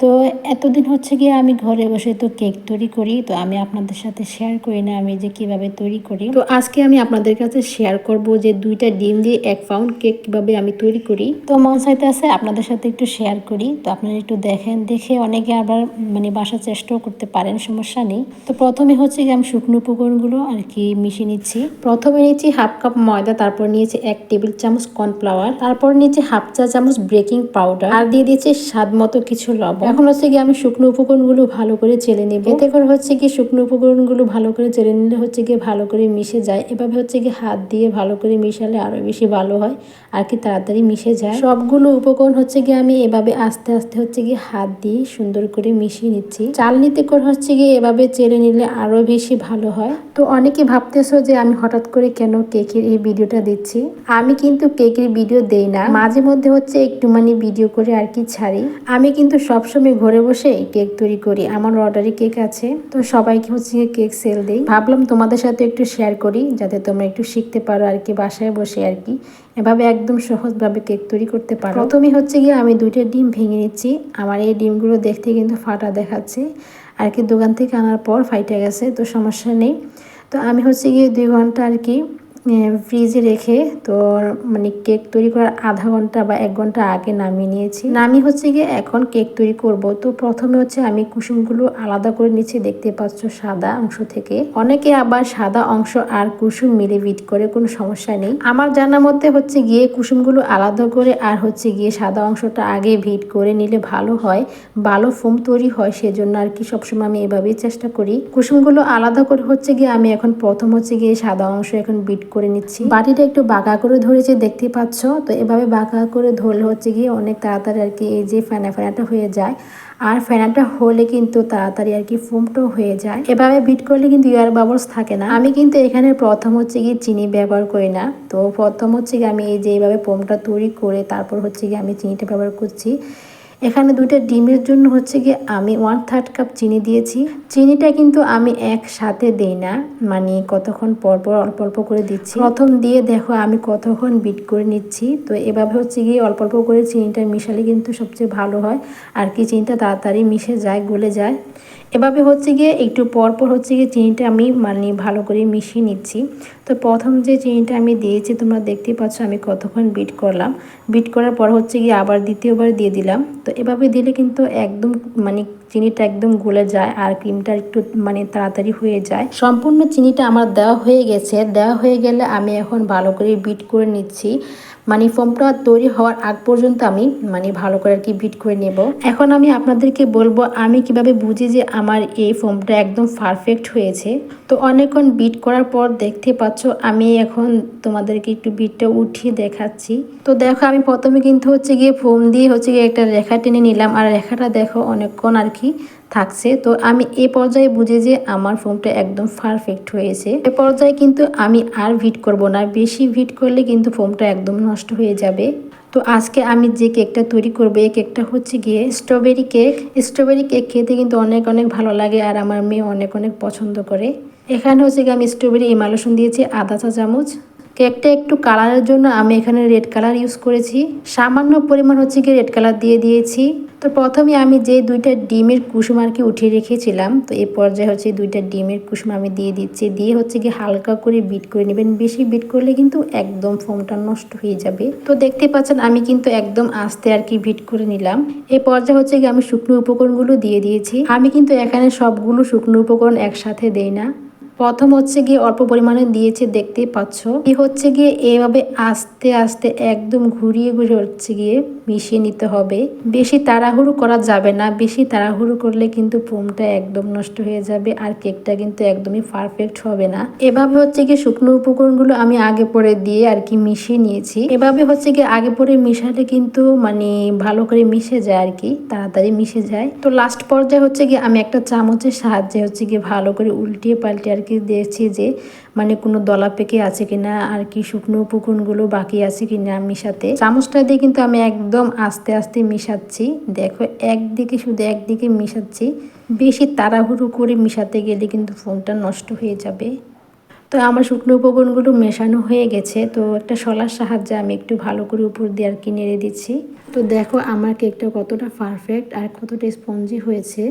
তো এতদিন হচ্ছে গিয়ে আমি ঘরে বসে তো কেক তৈরি করি, তো আমি আপনাদের সাথে শেয়ার করি না আমি যে কীভাবে তৈরি করি। তো আজকে আমি আপনাদের কাছে শেয়ার করব যে দুইটা ডিম দিয়ে এক পাউন্ড কেক কীভাবে আমি তৈরি করি। তো মন চাইতে আছে, আপনাদের সাথে একটু শেয়ার করি, তো আপনারা একটু দেখেন, দেখে অনেকে আবার মানে বাসার চেষ্টাও করতে পারেন, সমস্যা নেই। তো প্রথমে হচ্ছে গিয়ে আমি শুকনো উপকরণগুলো আর কি মিশিয়ে নিচ্ছি। প্রথমে নিয়েছি হাফ কাপ ময়দা, তারপর নিয়েছি এক টেবিল চামচ কর্নফ্লাওয়ার তারপর নিয়েছি হাফ চা চামচ বেকিং পাউডার আর দিয়ে দিয়েছি স্বাদ মতো কিছু লবণ। এখন হচ্ছে কি আমি শুকনো উপকরণগুলো ভালো করে চেলে নেব। এতে করে হচ্ছে কি শুকনো উপকরণগুলো ভালো করে চেলে নিলে হচ্ছে কি ভালো করে মিশে যায়। এভাবে হচ্ছে কি হাত দিয়ে ভালো করে মিশালে আরও বেশি ভালো হয় আর কি তাড়াতাড়ি মিশে যায়। সবগুলো উপকরণ হচ্ছে কি আমি এভাবে আস্তে আস্তে হচ্ছে কি হাত দিয়ে সুন্দর করে মিশিয়ে নিচ্ছি। চালনিতে করে হচ্ছে কি এভাবে চেলে নিলে আরও বেশি ভালো হয়। তো অনেকে ভাবতেছো যে আমি হঠাৎ করে কেন কেকের এই ভিডিওটা দিচ্ছি? আমি কিন্তু কেকের ভিডিও দেই না। মাঝে মধ্যে হচ্ছে একটু মানে ভিডিও করে আর কি ছাড়ি। আমি কিন্তু সবসময় ঘরে বসে কেক তৈরি করি। আমার অর্ডারে কেক আছে, তো সবাইকে হচ্ছে কেক সেল দিই। ভাবলাম তোমাদের সাথে একটু শেয়ার করি, যাতে তোমরা একটু শিখতে পারো আর কি, বাসায় বসে আর কি। এভাবে একদম সহজভাবে কেক তৈরি করতে পারো। প্রথমে হচ্ছে গিয়ে আমি দুইটা ডিম ভেঙে নিচ্ছি। আমার এই ডিমগুলো দেখতে কিন্তু ফাটা দেখাচ্ছে। আর কি দোকান থেকে আনার পর ফাইটে গেছে, তো সমস্যা নেই। তো আমি হচ্ছে গিয়ে দুই ঘণ্টা আর কি ফ্রিজে রেখে তো মানে কেক তৈরি করার আধা ঘণ্টা বা এক ঘণ্টা আগে নামিয়ে নিয়েছি। নামি হচ্ছে গিয়ে এখন কেক তৈরি করব। তো প্রথমে হচ্ছে আমি কুসুমগুলো আলাদা করে নিচ্ছি, দেখতে পাচ্ছ সাদা অংশ থেকে। অনেকে আবার সাদা অংশ আর কুসুম মিলে বিট করে, কোনো সমস্যা নেই। আমার জানার মধ্যে হচ্ছে গিয়ে কুসুমগুলো আলাদা করে আর হচ্ছে গিয়ে সাদা অংশটা আগে ভিট করে নিলে ভালো হয়। ভালো ফোম তৈরি হয়, সেজন্য আর কি সবসময় আমি এভাবেই চেষ্টা করি। কুসুমগুলো আলাদা করে হচ্ছে গিয়ে আমি এখন প্রথম হচ্ছে গিয়ে সাদা অংশ এখন বিট করে নিচ্ছি। বাটিটা একটু বাঁকা করে ধরেছে, দেখতে পাচ্ছ? তো এভাবে বাঁকা করে ধরলে হচ্ছে গিয়ে অনেক তাড়াতাড়ি আর কি এই যে ফেনা ফেনাটা হয়ে যায়। আর ফেনাটা হলে কিন্তু তাড়াতাড়ি আর কি ফোমটাও হয়ে যায়। এভাবে বিট করলে কিন্তু ইয়ার বাবলস থাকে না। আমি কিন্তু এখানে প্রথম হচ্ছে গিয়ে চিনি ব্যবহার করি না। তো প্রথম হচ্ছে গিয়ে আমি এই যে এইভাবে ফোমটা তৈরি করে তারপর হচ্ছে গিয়ে আমি চিনিটা ব্যবহার করছি। এখানে দুইটা ডিমের জন্য হচ্ছে গিয়ে আমি ওয়ান থার্ড কাপ চিনি দিয়েছি। চিনিটা কিন্তু আমি একসাথে দেই না মানে কতক্ষণ পর পর অল্প অল্প করে দিচ্ছি। প্রথম দিয়ে দেখো আমি কতক্ষণ বিট করে নিচ্ছি। তো এভাবে হচ্ছে গিয়ে অল্প অল্প করে চিনিটা মিশালে কিন্তু সবচেয়ে ভালো হয়, আর কি চিনিটা তাড়াতাড়ি মিশে যায়, গলে যায়। এভাবে হচ্ছে গিয়ে একটু পর পর হচ্ছে গিয়ে চিনিটা আমি মানে ভালো করে মিশিয়ে নিচ্ছি। তো প্রথম যে চিনিটা আমি দিয়েছি, তোমরা দেখতেই পাচ্ছ আমি কতক্ষণ বিট করলাম। বিট করার পর হচ্ছে গিয়ে আবার দ্বিতীয়বার দিয়ে দিলাম। তো এভাবে দিলে কিন্তু একদম মানে চিনিটা একদম গলে যায় আর ক্রিমটা একটু মানে তাড়াতাড়ি হয়ে যায়। সম্পূর্ণ চিনিটা আমার দেওয়া হয়ে গেছে। দেওয়া হয়ে গেলে আমি এখন ভালো করে বিট করে নিচ্ছি। মানে ফোমটা তৈরি হওয়ার আগ পর্যন্ত আমি মানে ভালো করে আর কি বিট করে নেব। এখন আমি আপনাদেরকে বলব, আমি কীভাবে বুঝি যে আমার এই ফোমটা একদম পারফেক্ট হয়েছে? তো অনেকক্ষণ বিট করার পর দেখতে পাচ্ছ, আমি এখন তোমাদেরকে একটু বিটটা উঠিয়ে দেখাচ্ছি। তো দেখো, আমি প্রথমে কিন্তু হচ্ছে গিয়ে ফোম দিয়ে হচ্ছে গিয়ে একটা রেখা টেনে নিলাম। আর রেখাটা দেখো, অনেকক্ষণ আর কি থাকছে। তো আমি এ পর্যায়ে বুঝে যে আমার ফোমটা একদম পারফেক্ট হয়েছে। এ পর্যায়ে কিন্তু আমি আর ভিট করব না। বেশি ভিট করলে কিন্তু ফোমটা একদম নষ্ট হয়ে যাবে। তো আজকে আমি যে কেকটা তৈরি করব, এই কেকটা হচ্ছে গিয়ে স্ট্রবেরি কেক স্ট্রবেরি কেক খেতে কিন্তু অনেক অনেক ভালো লাগে আর আমার মেয়ে অনেক অনেক পছন্দ করে। এখানে হচ্ছে গিয়ে আমি স্ট্রবেরি ইমালসন দিয়েছি আধা চা চামচ। কেকটা একটু কালারের জন্য আমি এখানে রেড কালার ইউজ করেছি। সামান্য পরিমাণ হচ্ছে গিয়ে রেড কালার দিয়ে দিয়েছি। তো প্রথমে আমি যে দুইটা ডিমের কুসুম আর কি উঠিয়ে রেখেছিলাম, তো এই পর্যায়ে হচ্ছে দুইটা ডিমের কুসুম আমি দিয়ে দিচ্ছি। দিয়ে হচ্ছে কি হালকা করে বিট করে নেবেন। বেশি বিট করলে কিন্তু একদম ফোমটা নষ্ট হয়ে যাবে। তো দেখতে পাচ্ছেন আমি কিন্তু একদম আস্তে আর কি বিট করে নিলাম। এই পর্যায়ে হচ্ছে কি আমি শুকনো উপকরণগুলো দিয়ে দিয়েছি। আমি কিন্তু এখানে সবগুলো শুকনো উপকরণ একসাথে দেই না। প্রথম হচ্ছে গিয়ে অল্প পরিমাণে দিয়েছে দেখতেই পাচ্ছ। কি হচ্ছে গিয়ে এভাবে আস্তে আস্তে একদম ঘুরিয়ে ঘুরিয়ে হচ্ছে গিয়ে মিশিয়ে নিতে হবে। বেশি তাড়াহুড়ো করা যাবে না। বেশি তাড়াহুড়ো করলে কিন্তু পোমটা একদম নষ্ট হয়ে যাবে আর কেকটা কিন্তু একদমই পারফেক্ট হবে না। এভাবে হচ্ছে গিয়ে শুকনো উপকরণগুলো আমি আগে পরে দিয়ে আর কি মিশিয়ে নিয়েছি। এভাবে হচ্ছে গিয়ে আগে পরে মিশালে কিন্তু মানে ভালো করে মিশে যায় আর কি, তাড়াতাড়ি মিশে যায়। তো লাস্ট পর্যায়ে হচ্ছে গিয়ে আমি একটা চামচের সাহায্যে হচ্ছে গিয়ে ভালো করে উল্টিয়ে পাল্টে আর কি দেখছি যে মানে কোনো দলা পেকে আছে কিনা আর কি শুকনো উপকরণগুলো বাকি আছে কিনা মিশাতে। চামচটা দিয়ে কিন্তু আমি একদম আস্তে আস্তে মিশাচ্ছি। দেখো, একদিকে শুধু একদিকে মিশাচ্ছি। বেশি তাড়াহুড়ো করে মিশাতে গেলে কিন্তু ফোনটা নষ্ট হয়ে যাবে। তো আমার শুকনো উপকরণগুলো মেশানো হয়ে গেছে। তো একটা শলার সাহায্যে আমি একটু ভালো করে উপর দিয়ে আর কি নেড়ে দিচ্ছি। তো দেখো, আমার কেকটা কতটা পারফেক্ট আর কতটা স্পঞ্জি হয়েছে।